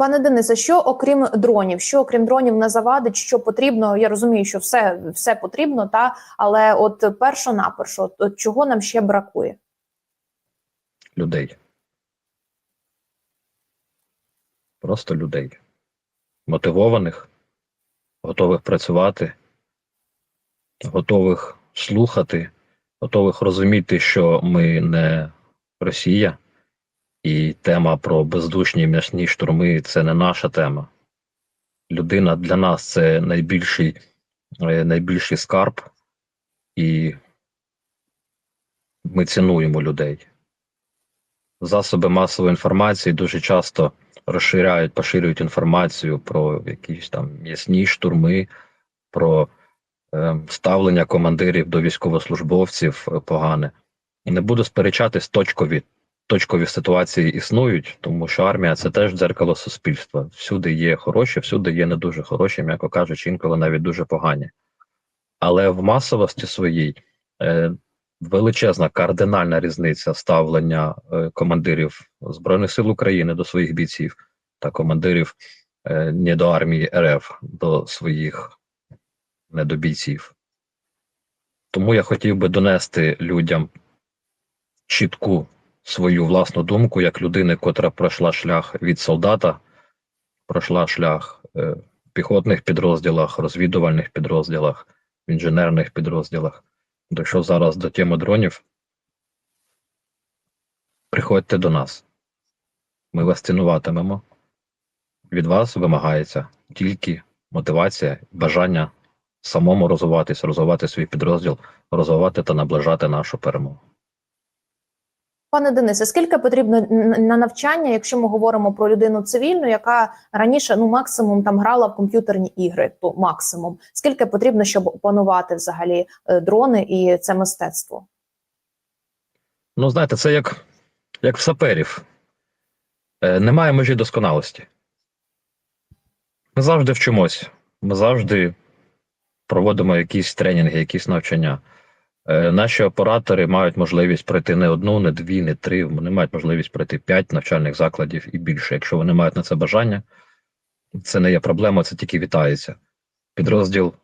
Пане Денисе, що окрім дронів, що окрім дронів не завадить, що потрібно? Я розумію, що все, все потрібно, та але от першонаперше, от, от чого нам ще бракує? людей. Просто людей. Мотивованих, готових працювати, готових слухати, готових розуміти, що ми не Росія, і тема про бездушні м'ясні штурми це не наша тема. Людина для нас це найбільший, е, найбільший скарб, і ми цінуємо людей засоби масової інформації дуже часто розширяють, поширюють інформацію про якісь там м'ясні штурми, про е, ставлення командирів до військовослужбовців е, погане. Не буду сперечатись, точкові, точкові ситуації існують, тому що армія це теж дзеркало суспільства. Всюди є хороші, всюди є не дуже хороші, м'яко кажучи, інколи навіть дуже погані. Але в масовості своїй е, величезна кардинальна різниця ставлення е, командирів Збройних сил України до своїх бійців та командирів е, не до армії РФ до своїх недобійців. Тому я хотів би донести людям чітку свою власну думку як людини, котра пройшла шлях від солдата, пройшла шлях е, в піхотних підрозділах, розвідувальних підрозділах, в інженерних підрозділах дійшов зараз до теми дронів, приходьте до нас. Ми вас цінуватимемо. Від вас вимагається тільки мотивація, бажання самому розвиватись, розвивати свій підрозділ, розвивати та наближати нашу перемогу. Пане Денисе, скільки потрібно на навчання, якщо ми говоримо про людину цивільну, яка раніше ну максимум там грала в комп'ютерні ігри, то максимум скільки потрібно, щоб опанувати взагалі е, дрони і це мистецтво? Ну, знаєте, це як, як в саперів. Е, немає межі досконалості. Ми завжди вчимось, ми завжди проводимо якісь тренінги, якісь навчання. Е, наші оператори мають можливість пройти не одну, не дві, не три. Вони мають можливість пройти п'ять навчальних закладів і більше. Якщо вони мають на це бажання, це не є проблема, це тільки вітається. Підрозділ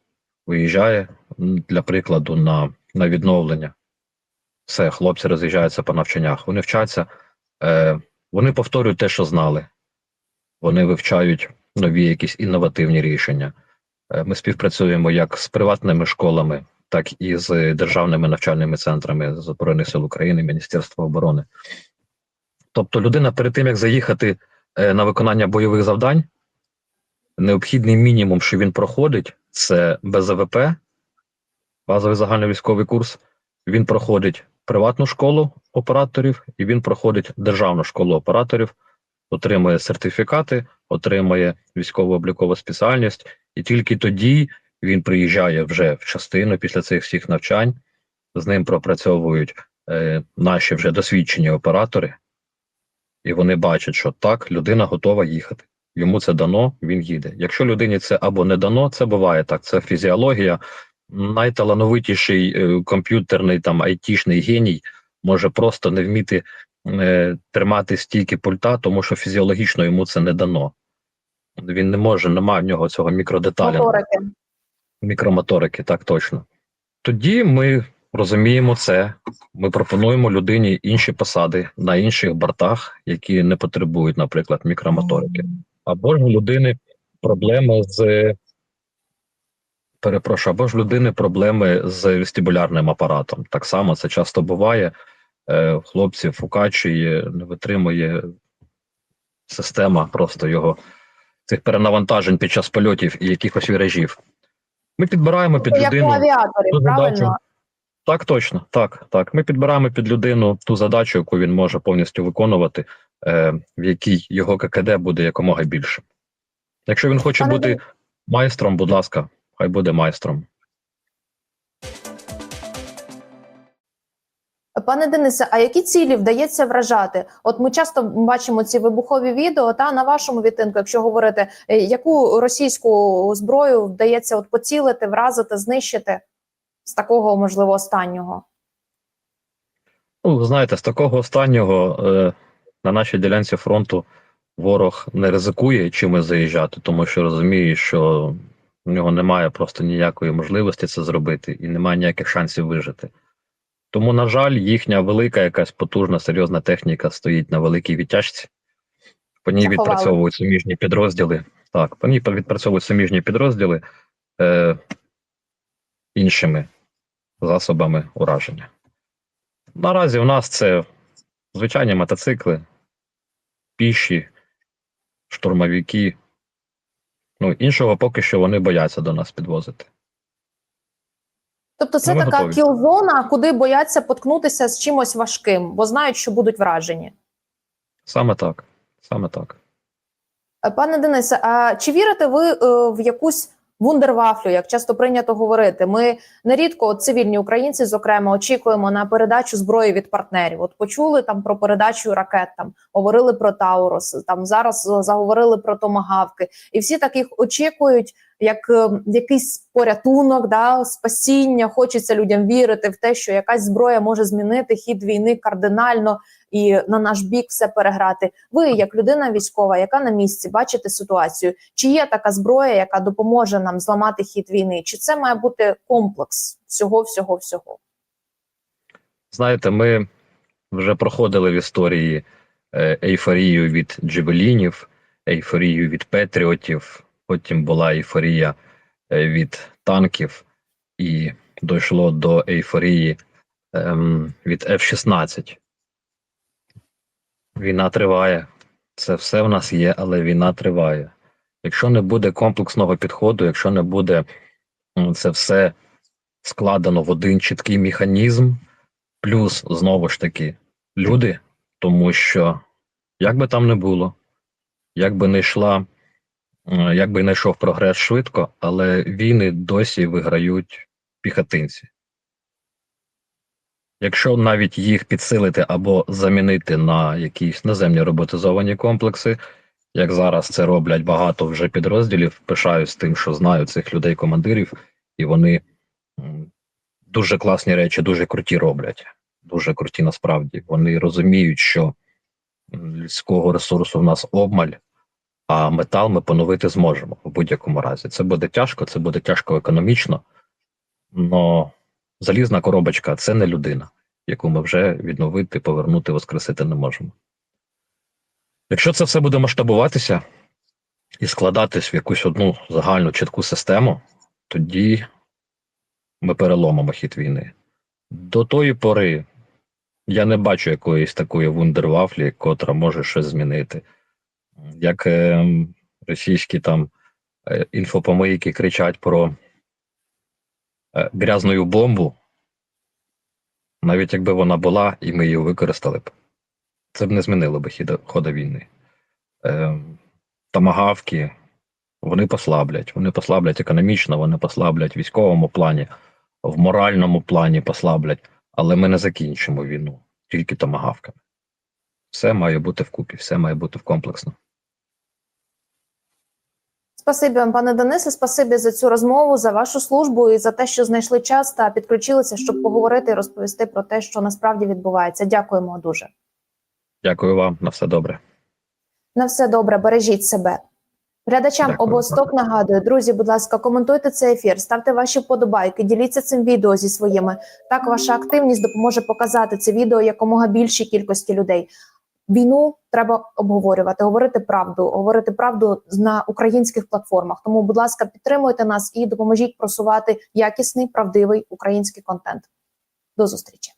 виїжджає для прикладу на, на відновлення. Все, хлопці роз'їжджаються по навчаннях. Вони вчаться, е, вони повторюють те, що знали. Вони вивчають нові якісь інновативні рішення. Е, Ми співпрацюємо як з приватними школами, так і з державними навчальними центрами Збройних сил України, Міністерства оборони. Тобто, людина перед тим як заїхати е, на виконання бойових завдань, необхідний мінімум, що він проходить, це БЗВП, базовий загальновійськовий курс. Він проходить приватну школу операторів і він проходить державну школу операторів, отримує сертифікати, отримує військово-облікову спеціальність, і тільки тоді він приїжджає вже в частину після цих всіх навчань. З ним пропрацьовують е, наші вже досвідчені оператори, і вони бачать, що так, людина готова їхати. Йому це дано, він їде. Якщо людині це або не дано, це буває так. Це фізіологія. Найталановитіший е, комп'ютерний там айтішний геній може просто не вміти е, тримати стійки пульта, тому що фізіологічно йому це не дано. Він не може, немає в нього цього мікродеталя, Моторики. Мікромоторики, так точно. Тоді ми розуміємо це. Ми пропонуємо людині інші посади на інших бортах, які не потребують, наприклад, мікромоторики. Або ж у людини проблеми з перепрошую, або ж людини проблеми з вестибулярним апаратом. Так само це часто буває. Е, Хлопців укачує, не витримує система просто його цих перенавантажень під час польотів і якихось віражів. Ми підбираємо під як людину. ту правильно? задачу. Так, точно, так, так. Ми підбираємо під людину ту задачу, яку він може повністю виконувати, е, в якій його ККД буде якомога більше. Якщо він хоче Пане бути майстром, будь ласка, хай буде майстром. Пане Денисе, а які цілі вдається вражати? От ми часто бачимо ці вибухові відео. Та на вашому відтинку, якщо говорити, е, яку російську зброю вдається от поцілити, вразити, знищити з такого можливо останнього? Ну, знаєте, з такого останнього е, на нашій ділянці фронту ворог не ризикує чимось заїжджати, тому що розуміє, що в нього немає просто ніякої можливості це зробити і немає ніяких шансів вижити. Тому, на жаль, їхня велика, якась потужна, серйозна техніка стоїть на великій відтяжці. По ній Заховали. відпрацьовують суміжні підрозділи. Так, по ній відпрацьовують суміжні підрозділи е, іншими засобами ураження. Наразі у нас це звичайні мотоцикли, піші, штурмовики. Ну, іншого поки що вони бояться до нас підвозити. Тобто, це ми така готові. кіл-зона, куди бояться поткнутися з чимось важким, бо знають, що будуть вражені. Саме так. Саме так. Е, Пане Денисе, а чи вірите ви е, в якусь вундервафлю, як часто прийнято говорити? Ми нерідко, от цивільні українці, зокрема, очікуємо на передачу зброї від партнерів. От почули там про передачу ракет, там говорили про Таурос, там зараз заговорили про томагавки, і всі так їх очікують. Як е, якийсь порятунок, да спасіння, хочеться людям вірити в те, що якась зброя може змінити хід війни кардинально і на наш бік все переграти. Ви, як людина військова, яка на місці бачите ситуацію, чи є така зброя, яка допоможе нам зламати хід війни? Чи це має бути комплекс всього, всього, всього? Знаєте, ми вже проходили в історії е, ейфорію від джевелінів, ейфорію від петріотів, потім була ейфорія е, від танків, і дійшло до ейфорії ем, від F-16. Війна триває. Це все в нас є, але війна триває. Якщо не буде комплексного підходу, якщо не буде це все складено в один чіткий механізм, плюс знову ж таки люди, тому що як би там не було, як би не йшла, е, як би не йшов прогрес швидко, але війни досі виграють піхотинці. Якщо навіть їх підсилити або замінити на якісь наземні роботизовані комплекси, як зараз це роблять багато вже підрозділів, пишаюсь тим, що знаю цих людей-командирів, і вони дуже класні речі, дуже круті роблять. Дуже круті насправді. Вони розуміють, що людського ресурсу в нас обмаль, а метал ми поновити зможемо в будь-якому разі. Це буде тяжко, це буде тяжко економічно, але залізна коробочка це не людина, яку ми вже відновити, повернути, воскресити не можемо. Якщо це все буде масштабуватися і складатись в якусь одну загальну чітку систему, тоді ми переломимо хід війни. До тої пори я не бачу якоїсь такої вундервафлі, котра може щось змінити. Як е, російські там е, інфопомийки кричать про е, грязну бомбу, навіть якби вона була і ми її використали б, це б не змінило б хода війни. Е, тамагавки вони послаблять. Вони послаблять економічно, вони послаблять в військовому плані, в моральному плані послаблять, але ми не закінчимо війну тільки томагавками. Все має бути вкупі, все має бути в комплексно. Спасибі вам, пане Денисе. Спасибі за цю розмову, за вашу службу і за те, що знайшли час та підключилися, щоб поговорити і розповісти про те, що насправді відбувається. Дякуємо дуже. Дякую вам, на все добре. На все добре, бережіть себе. Глядачам обосток нагадую, друзі, будь ласка, коментуйте цей ефір, ставте ваші вподобайки, діліться цим відео зі своїми. Так ваша активність допоможе показати це відео якомога більшій кількості людей. Війну треба обговорювати, говорити правду, говорити правду на українських платформах. Тому, будь ласка, підтримуйте нас і допоможіть просувати якісний правдивий український контент. До зустрічі.